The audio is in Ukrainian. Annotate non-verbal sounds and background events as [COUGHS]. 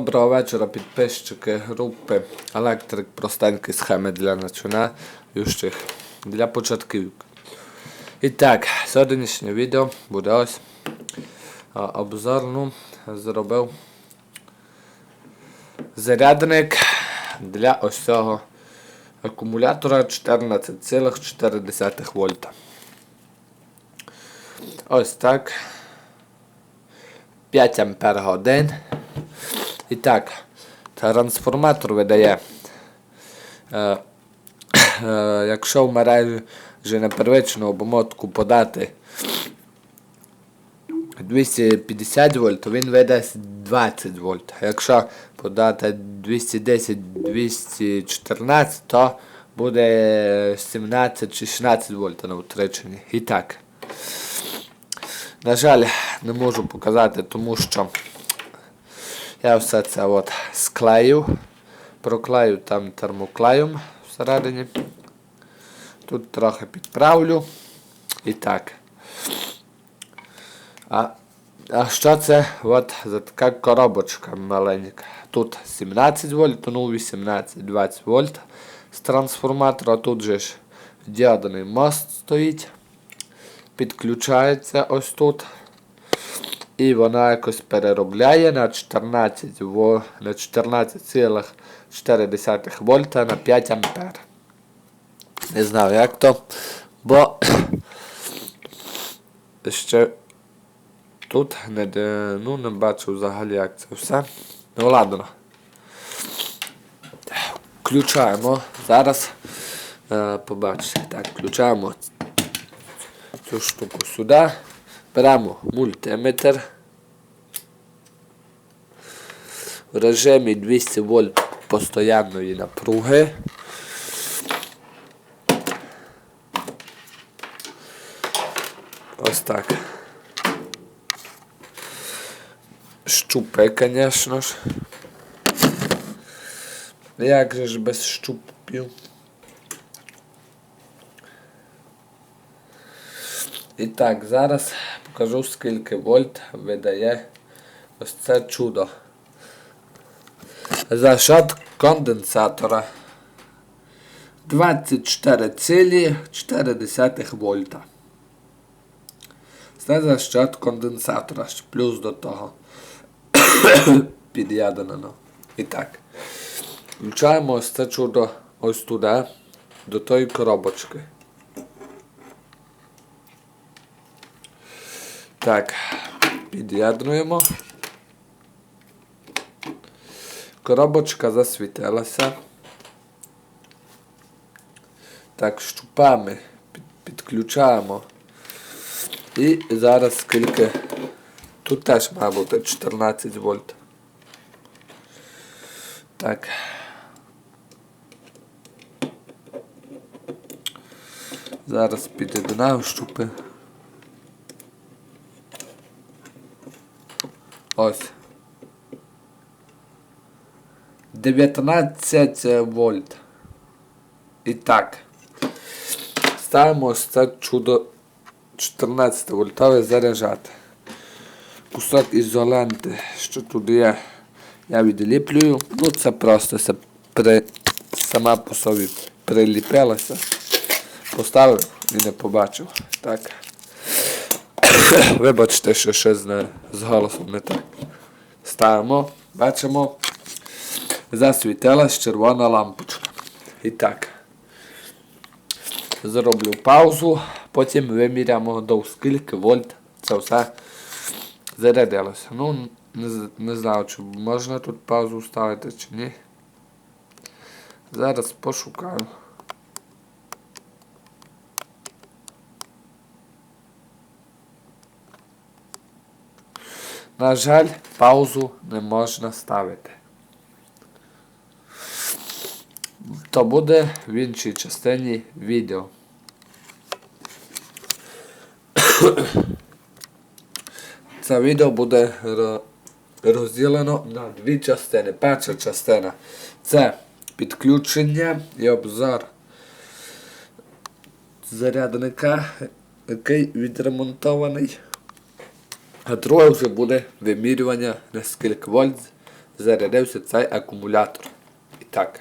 Доброго вечора, підписчики групи Електрик простенькі схеми для починаючих для початківців. І так, сьогоднішнє відео буде ось обзор, ну, зробив зарядник для ось цього акумулятора 14,4 вольта. Ось так. 5 ампер годин. І так, трансформатор видає. Е, е, якщо в мережі на первичну обмотку подати 250 вольт, то він видасть 20 вольт. Якщо подати 210-214, то буде 17-16 вольт на втраченні. І так. На жаль, не можу показати, тому що я все це от склею, проклею там термоклеєм всередині. Тут трохи підправлю. І так. А а що це от за така коробочка маленька? Тут 17 вольт, ну 18-20 вольт з трансформатора. Тут же ж діодний мост стоїть. Підключається ось тут. І вона якось переробляє на 14 во, на 14,4 вольта на 5 ампер. Не знаю як то, бо [COUGHS] ще тут не, ну, не бачу взагалі як це все. Ну ладно. Включаємо. Зараз е, побачите. Так, включаємо цю штуку сюди. Беремо мультиметр. В режимі 200 вольт постоянної напруги. Ось так. Щупи, звісно ж. Як же ж без щупів? І так, зараз покажу скільки вольт видає ось це чудо. За счет конденсатора 24,4 вольта. Це за счет конденсатора, плюс до того. [COUGHS] Під'єднано. І так. Включаємо ось це чудо ось туди, до тої коробочки. Так, під'єднуємо. Коробочка засвітилася. Так, щупами підключаємо. І зараз скільки. Тут теж має бути 14 вольт. Так. Зараз під'єднаю щупи. Ось. 19 вольт. І так. Ставимо це чудо 14 вольтове заряджати. Кусок ізоленти, що тут є, я відліплюю. Ну це просто це при... сама по собі приліпилася. Поставив і не побачив. Так. [COUGHS] Вибачте, що щось не, з голосом не так. Ставимо, бачимо, засвітилась червона лампочка. І так. Зроблю паузу, потім виміряємо до скільки вольт це все зарядилося. Ну, не, не знаю, чи можна тут паузу ставити чи ні. Зараз пошукаю. На жаль, паузу не можна ставити. То буде в іншій частині відео. [COUGHS] Це відео буде розділено на дві частини. Перша частина це підключення і обзор зарядника, який відремонтований. А друге вже буде вимірювання на скільки вольт зарядився цей акумулятор. І так.